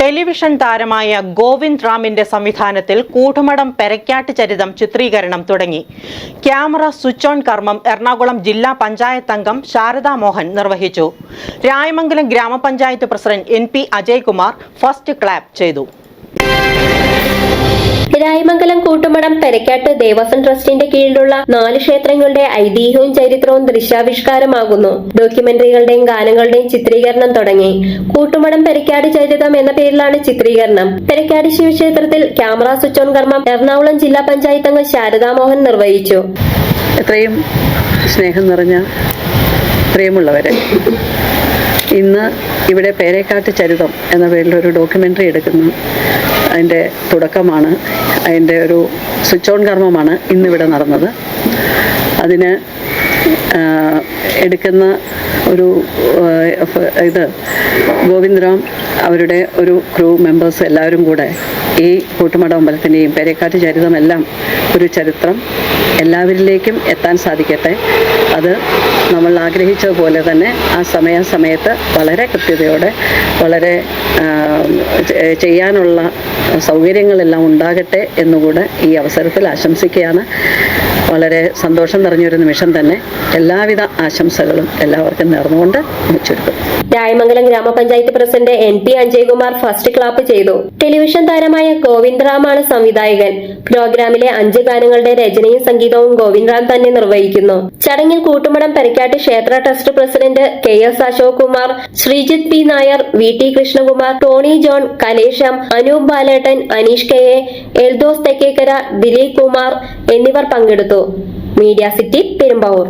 Television താരമായ ഗോവിന്ദ് റാമിന്റെ സംവിധാനത്തിൽ കൂട്ടുമടം പെരക്കാട്ട് ചരിതം ചിത്രീകരണം തുടങ്ങി. ക്യാമറ സ്വിച്ച് ഓൺ കർമ്മം എറണാകുളം ജില്ലാ പഞ്ചായത്ത് അംഗം ശാരദാ മോഹൻ നിർവഹിച്ചു. രായമംഗലം ഗ്രാമപഞ്ചായത്ത് president N P Ajaykumar first clap ചെയ്തു. കൂട്ടുമടം പെരക്കാട്ട് ദേവസ്വം ട്രസ്റ്റിന്റെ കീഴിലുള്ള നാല് ക്ഷേത്രങ്ങളുടെ ഐതിഹ്യവും ചരിത്രവും ദൃശ്യാവിഷ്കാരമാകുന്നു. ഡോക്യുമെന്ററികളുടെയും ഗാനങ്ങളുടെയും ചിത്രീകരണം തുടങ്ങി. കൂട്ടുമടം പെരക്കാട് ചരിതം എന്ന പേരിലാണ് ചിത്രീകരണം. പെരക്കാട് ശിവക്ഷേത്രത്തിൽ ക്യാമറ സ്വിച്ച് ഓൺ കർമ്മം എറണാകുളം ജില്ലാ പഞ്ചായത്ത് അംഗം ശാരദാമോഹൻ നിർവഹിച്ചു. സ്നേഹം നിറഞ്ഞ പ്രിയമുള്ളവരെ ഇന്ന് ഇവിടെ പേരേക്കാട്ട് ചരിതം എന്ന പേരിൽ ഒരു ഡോക്യുമെന്ററി എടുക്കുന്നു. അതിന്റെ തുടക്കമാണ്. അതിന്റെ ഒരു സ്വിച്ച് ഓൺ കർമ്മമാണ് ഇന്നിവിടെ നടന്നത്. അതിന് എടുക്കുന്ന ഒരു ഇത് ഗോവിന്ദറാം അവരുടെ ഒരു ക്രൂ മെമ്പേഴ്സ് എല്ലാവരും കൂടെ ഈ കൂട്ടുമട അമ്പലത്തിന്റെയും പേരേക്കാട്ട് ചരിതമെല്ലാം ഒരു ചരിത്രം. എല്ലാവരിലേക്കും എത്താൻ സാധിക്കട്ടെ. അത് നമ്മൾ ആഗ്രഹിച്ചതുപോലെ തന്നെ ആ സമയാസമയത്ത് വളരെ കൃത്യതയോടെ വളരെ ചെയ്യാനുള്ള സൗകര്യങ്ങളെല്ലാം ഉണ്ടാകട്ടെ എന്നുകൂടെ ഈ അവസരത്തിൽ ആശംസിക്കുകയാണ്. വളരെ സന്തോഷം നിറഞ്ഞൊരു നിമിഷം തന്നെ എല്ലാവിധ ആശംസകളും എല്ലാവർക്കും നേർന്നുകൊണ്ട് ചുരുക്കും രായമംഗലം ഗ്രാമപഞ്ചായത്ത് president N P Ajaykumar first clap ചെയ്തു. ടെലിവിഷൻ താരമായ ഗോവിന്ദ് ആണ് സംവിധായകൻ. പ്രോഗ്രാമിലെ അഞ്ച് ഗാനങ്ങളുടെ രചനയും സംഗീതവും ഗോവിന്ദ് റാം തന്നെ നിർവഹിക്കുന്നു. ചടങ്ങിൽ കൂട്ടുമടം പരിക്കാട്ട് ക്ഷേത്ര trust president K S Ashok Kumar Sreejith P Nair V T Krishnakumar Tony John Kalesham Anoop Balettan Aneesh K A Eldhose Thekkekara Dileep Kumar എന്നിവർ പങ്കെടുത്തു. Media city Perumbavoor.